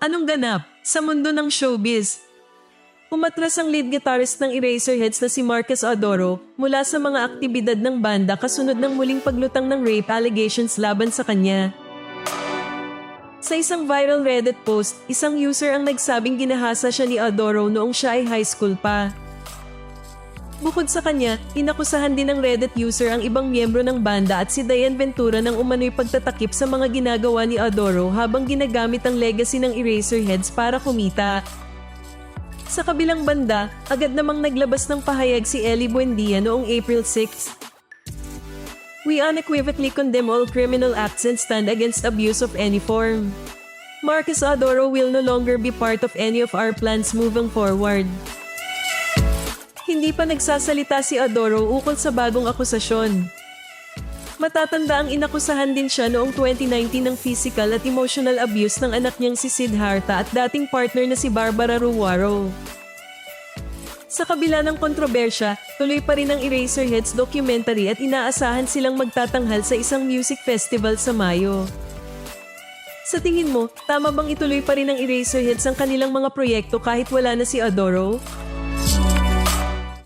Anong ganap sa mundo ng showbiz? Umatras ang lead guitarist ng Eraserheads na si Marcus Adoro mula sa mga aktibidad ng banda kasunod ng muling paglutang ng rape allegations laban sa kanya. Sa isang viral Reddit post, isang user ang nagsabing ginahasa siya ni Adoro noong siya ay high school pa. Bukod sa kanya, inakusahan din ng Reddit user ang ibang miyembro ng banda at si Diane Ventura ng umano'y pagtatakip sa mga ginagawa ni Adoro habang ginagamit ang legacy ng Eraserheads para kumita. Sa kabilang banda, agad namang naglabas ng pahayag si Ellie Buendia noong April 6. We unequivocally condemn all criminal acts and stand against abuse of any form. Marcus Adoro will no longer be part of any of our plans moving forward. Hindi pa nagsasalita si Adoro ukol sa bagong akusasyon. Matatanda ang inakusahan din siya noong 2019 ng physical at emotional abuse ng anak niyang si Siddhartha at dating partner na si Barbara Ruwaro. Sa kabila ng kontrobersya, tuloy pa rin ang Eraserheads documentary at inaasahan silang magtatanghal sa isang music festival sa Mayo. Sa tingin mo, tama bang ituloy pa rin ng Eraserheads ang kanilang mga proyekto kahit wala na si Adoro?